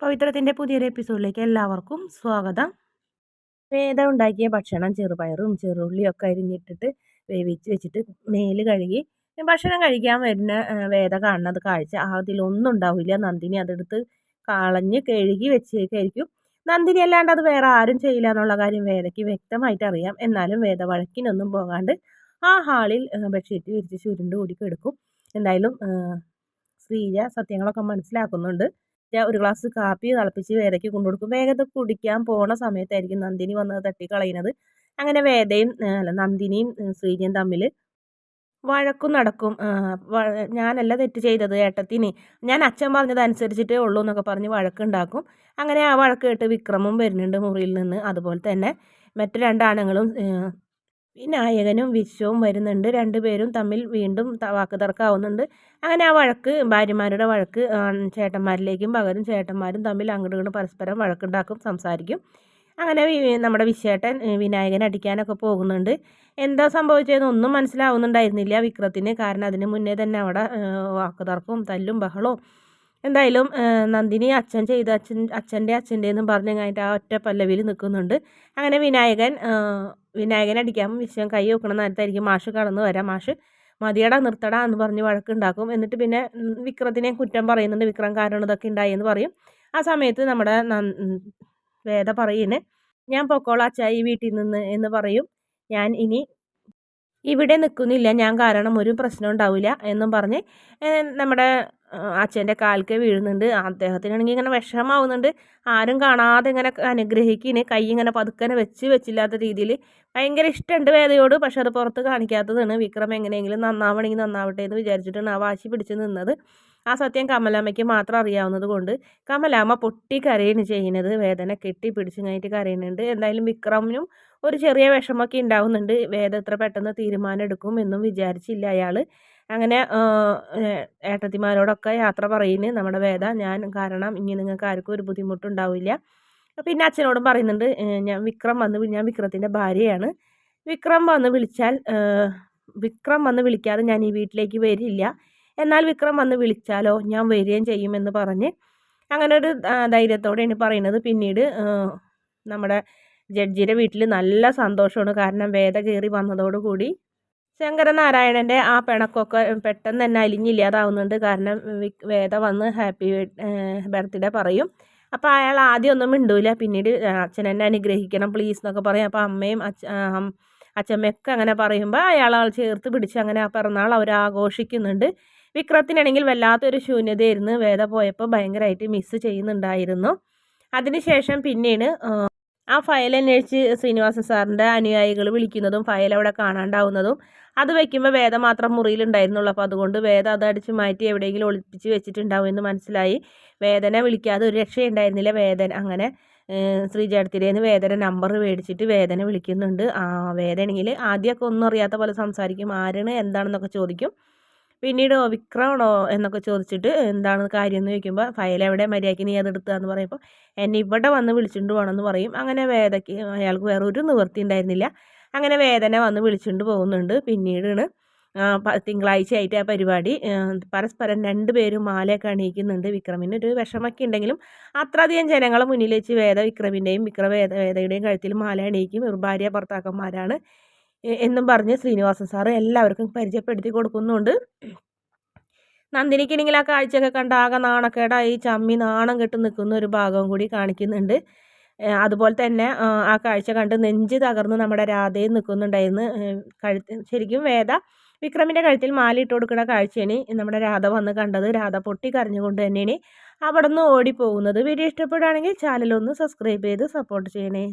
പവിത്രത്തിന്റെ പുതിയൊരു എപ്പിസോഡിലേക്ക് എല്ലാവർക്കും സ്വാഗതം. വേദ ഉണ്ടാക്കിയ ഭക്ഷണം ചെറുപയറും ചെറുള്ളിയൊക്കെ അരിഞ്ഞിട്ടിട്ട് വേവിച്ച് വെച്ചിട്ട് മേൽ കഴുകി ഭക്ഷണം കഴിക്കാൻ വരുന്ന വേദ കാണുന്നത് കാഴ്ച അതിലൊന്നും ഉണ്ടാവില്ല. നന്ദിനി അതെടുത്ത് കളഞ്ഞ് കഴുകി വെച്ചേക്കായിരിക്കും. നന്ദിനി അല്ലാണ്ട് അത് വേറെ ആരും ചെയ്യില്ല എന്നുള്ള കാര്യം വേദയ്ക്ക് വ്യക്തമായിട്ട് അറിയാം. എന്നാലും വേദ വഴക്കിനൊന്നും പോകാണ്ട് ആ ഹാളിൽ ബെഡ്ഷീറ്റ് വിരിച്ച് ചുരുണ്ട് കൂടി കിടക്കും എന്തായാലും ശ്രീജ സത്യങ്ങളൊക്കെ മനസ്സിലാക്കുന്നുണ്ട്. ഒരു ഗ്ലാസ് കാപ്പി തിളപ്പിച്ച് വേദയ്ക്ക് കൊണ്ടുകൊടുക്കും വേഗത കുടിക്കാൻ പോണ സമയത്തായിരിക്കും നന്ദിനി വന്നത് തട്ടിക്കളയുന്നത്. അങ്ങനെ വേദയും അല്ല നന്ദിനിയും ശ്രീജയും തമ്മിൽ വഴക്കും നടക്കും. ഞാനല്ല തെറ്റ് ചെയ്തത് ഏട്ടത്തിന്. ഞാൻ അച്ഛൻ പറഞ്ഞത് അനുസരിച്ചിട്ടേ ഉള്ളൂ എന്നൊക്കെ പറഞ്ഞ് വഴക്കുണ്ടാക്കും. അങ്ങനെ ആ വഴക്ക് കേട്ട് വിക്രമും വരുന്നുണ്ട് മുറിയിൽ നിന്ന്. അതുപോലെ തന്നെ മറ്റു രണ്ടാണുങ്ങളും വിനായകനും വിശ്വവും വരുന്നുണ്ട്. രണ്ടുപേരും തമ്മിൽ വീണ്ടും വാക്ക് തർക്കമാവുന്നുണ്ട് അങ്ങനെ ആ വഴക്ക് ഭാര്യമാരുടെ വഴക്ക് ചേട്ടന്മാരിലേക്കും പകരം ചേട്ടന്മാരും തമ്മിൽ അങ്ങോട്ടും പരസ്പരം വഴക്കുണ്ടാക്കും സംസാരിക്കും. അങ്ങനെ നമ്മുടെ വിശേട്ടൻ വിനായകൻ അടിക്കാനൊക്കെ പോകുന്നുണ്ട്. എന്താ സംഭവിച്ചതെന്ന് ഒന്നും മനസ്സിലാവുന്നുണ്ടായിരുന്നില്ല വിക്രത്തിന്. കാരണം അതിന് മുന്നേ തന്നെ അവിടെ വാക്ക് തർക്കവും തല്ലും ബഹളവും എന്തായാലും നന്ദിനി അച്ഛൻ ചെയ്ത അച്ഛൻ അച്ഛന്റെ അച്ഛന്റെ എന്നും പറഞ്ഞ് കഴിഞ്ഞിട്ട് ആ ഒറ്റ പല്ലവിയിൽ നിൽക്കുന്നുണ്ട്. അങ്ങനെ വിനായകൻ വിനായകൻ അടിക്കാൻ വിശ്വം കൈ വെക്കണം നേരത്തായിരിക്കും മാഷ് കടന്നു വരാം. മാഷ് മതിയടാ നിർത്തടാ എന്ന് പറഞ്ഞ് വഴക്കുണ്ടാക്കും. എന്നിട്ട് പിന്നെ വിക്രത്തിനെ കുറ്റം പറയുന്നുണ്ട്. വിക്രം കാരണം ഇതൊക്കെ ഉണ്ടായി എന്ന് പറയും. ആ സമയത്ത് നമ്മുടെ വേദ പറയുന്നത് ഞാൻ പൊക്കോളാം ഈ വീട്ടിൽ നിന്ന് എന്ന് പറയും. ഞാൻ ഇനി ഇവിടെ നിൽക്കുന്നില്ല. ഞാൻ കാരണം ഒരു പ്രശ്നം ഉണ്ടാവില്ല എന്നും പറഞ്ഞ് നമ്മുടെ അച്ഛന്റെ കാൽക്ക് വീഴുന്നുണ്ട്. അദ്ദേഹത്തിനാണെങ്കിൽ ഇങ്ങനെ വിഷമാവുന്നുണ്ട് ആരും കാണാതെ ഇങ്ങനെ അനുഗ്രഹിക്കിന് കൈ ഇങ്ങനെ പതുക്കനെ വെച്ച് വെച്ചില്ലാത്ത രീതിയിൽ. ഭയങ്കര ഇഷ്ടമുണ്ട് വേദയോട് പക്ഷെ അത് പുറത്ത് കാണിക്കാത്തതാണ്. വിക്രം എങ്ങനെയെങ്കിലും നന്നാവണമെങ്കിൽ നന്നാവട്ടെ എന്ന് വിചാരിച്ചിട്ടാണ് ആ വാശി പിടിച്ച് നിന്നത്. ആ സത്യം കമലാമ്മയ്ക്ക് മാത്രം അറിയാവുന്നത് കൊണ്ട് കമലാമ്മ പൊട്ടി കരയാണ് ചെയ്യുന്നത്. വേദന കെട്ടി പിടിച്ചു കഴിഞ്ഞിട്ട് കരയുന്നുണ്ട്. എന്തായാലും വിക്രമിനും ഒരു ചെറിയ വിഷമമൊക്കെ ഉണ്ടാവുന്നുണ്ട്. വേദ എത്ര പെട്ടെന്ന് തീരുമാനം എടുക്കും എന്നും വിചാരിച്ചില്ല അയാൾ അങ്ങനെ ഏട്ടത്തിമാരോടൊക്കെ യാത്ര പറയുന്നു. നമ്മുടെ വേദ ഞാൻ കാരണം ഇനി നിങ്ങൾക്ക് ആർക്കും ഒരു ബുദ്ധിമുട്ടുണ്ടാവില്ല. പിന്നെ അച്ഛനോടും പറയുന്നുണ്ട് ഞാൻ വിക്രം വന്ന് ഞാൻ വിക്രത്തിന്റെ ഭാര്യയാണ്. വിക്രം വന്ന് വിളിച്ചാൽ വിക്രം വന്ന് വിളിക്കാതെ ഞാൻ ഈ വീട്ടിലേക്ക് വരില്ല. എന്നാൽ വിക്രം വന്ന് വിളിച്ചാലോ? ഞാൻ വരികയും ചെയ്യുമെന്ന് പറഞ്ഞ് അങ്ങനെ ഒരു ധൈര്യത്തോടെയാണ് പറയുന്നത്. പിന്നീട് നമ്മുടെ ജഡ്ജിയുടെ വീട്ടിൽ നല്ല സന്തോഷമാണ്. കാരണം വേദ കയറി വന്നതോടുകൂടി ശങ്കരനാരായണന്റെ ആ പിണക്കൊക്കെ പെട്ടെന്ന് തന്നെ അലിഞ്ഞില്ലാതാവുന്നുണ്ട്. കാരണം വേദ വന്ന് ഹാപ്പി ബർത്ത്ഡേ പറയും. അപ്പോൾ അയാൾ ആദ്യം ഒന്നും മിണ്ടൂല. പിന്നീട് അച്ഛൻ എന്നെ അനുഗ്രഹിക്കണം പ്ലീസ് എന്നൊക്കെ പറയും. അപ്പോൾ അമ്മയും അച്ഛ അച്ഛമ്മയൊക്കെ അങ്ങനെ പറയുമ്പോൾ അയാൾ ചേർത്ത് പിടിച്ച് അങ്ങനെ ആ പിറന്നാൾ അവർ ആഘോഷിക്കുന്നുണ്ട് വിക്രത്തിനാണെങ്കിൽ വല്ലാത്തൊരു ശൂന്യതയായിരുന്നു. വേദ പോയപ്പോൾ ഭയങ്കരമായിട്ട് മിസ്സ് ചെയ്യുന്നുണ്ടായിരുന്നു. അതിനുശേഷം പിന്നീട് ആ ഫയൽ അന്വേഷിച്ച് ശ്രീനിവാസ സാറിന്റെ അനുയായികൾ വിളിക്കുന്നതും ഫയൽ അവിടെ കാണാണ്ടാവുന്നതും അത് വയ്ക്കുമ്പോൾ വേദ മാത്രം മുറിയിലുണ്ടായിരുന്നുള്ളൂ. അപ്പോൾ അതുകൊണ്ട് വേദ അത് അടിച്ച് മാറ്റി എവിടെയെങ്കിലും ഒളിപ്പിച്ച് വെച്ചിട്ടുണ്ടാവും എന്ന് മനസ്സിലായി. വേദന വിളിക്കാതെ ഒരു രക്ഷയുണ്ടായിരുന്നില്ല. വേദന അങ്ങനെ ശ്രീജേടത്തിരേന്ന് വേദന നമ്പർ മേടിച്ചിട്ട് വേദന വിളിക്കുന്നുണ്ട്. ആ വേദനയിൽ ആദ്യമൊക്കെ ഒന്നും അറിയാത്ത പോലെ സംസാരിക്കും. ആരാണ് എന്താണെന്നൊക്കെ ചോദിക്കും. പിന്നീട് വിക്രമാണോ എന്നൊക്കെ ചോദിച്ചിട്ട് എന്താണ് കാര്യം എന്ന് ചോദിക്കുമ്പോൾ ഫയൽ എവിടെ? മര്യാദയ്ക്ക് നീ അതെടുത്തുക എന്ന് പറയുമ്പോൾ എന്നെ ഇവിടെ വന്ന് വിളിച്ചുകൊണ്ട് പോകണമെന്ന് പറയും. അങ്ങനെ വേദയ്ക്ക് അയാൾക്ക് വേറെ ഒരു നിവൃത്തി ഉണ്ടായിരുന്നില്ല. അങ്ങനെ വേദന വന്ന് വിളിച്ചുകൊണ്ട് പോകുന്നുണ്ട്. പിന്നീടാണ് തിങ്കളാഴ്ച ആയിട്ട് ആ പരിപാടി പരസ്പരം രണ്ടുപേരും മാലയൊക്കെ അണിയിക്കുന്നുണ്ട്. വിക്രമിന് ഒരു വിഷമൊക്കെ ഉണ്ടെങ്കിലും അത്രയധികം ജനങ്ങളെ മുന്നിൽ വെച്ച് വേദ വിക്രമിന്റെയും വിക്രമ വേദ വേദയുടെയും കഴുത്തിൽ മാല അണിയിക്കും. ഭാര്യ ഭർത്താക്കന്മാരാണ്. എന്നും പറഞ്ഞ് ശ്രീനിവാസൻ സാറ് എല്ലാവർക്കും പരിചയപ്പെടുത്തി കൊടുക്കുന്നുണ്ട്. നന്ദിനിക്കാണെങ്കിൽ ആ കാഴ്ചയൊക്കെ കണ്ട ആകെ നാണക്കേടായി. ചമ്മി നാണം കെട്ട് നിൽക്കുന്ന ഒരു ഭാഗവും കൂടി കാണിക്കുന്നുണ്ട്. അതുപോലെ തന്നെ ആ കാഴ്ച കണ്ട് നെഞ്ച് തകർന്ന് നമ്മുടെ രാധയിൽ നിൽക്കുന്നുണ്ടായിരുന്നു. കഴുത്ത് ശരിക്കും വേദ വിക്രമിന്റെ കഴുത്തിൽ മാലിട്ട് കൊടുക്കുന്ന കാഴ്ചയാണ് നമ്മുടെ രാധ വന്ന് കണ്ടത്. രാധ പൊട്ടി കരഞ്ഞുകൊണ്ട് തന്നെയാണ് അവിടെ നിന്ന് ഓടിപ്പോകുന്നത്. വീഡിയോ ഇഷ്ടപ്പെടുകയാണെങ്കിൽ ചാനലൊന്ന് സബ്സ്ക്രൈബ് ചെയ്ത് സപ്പോർട്ട് ചെയ്യണേ.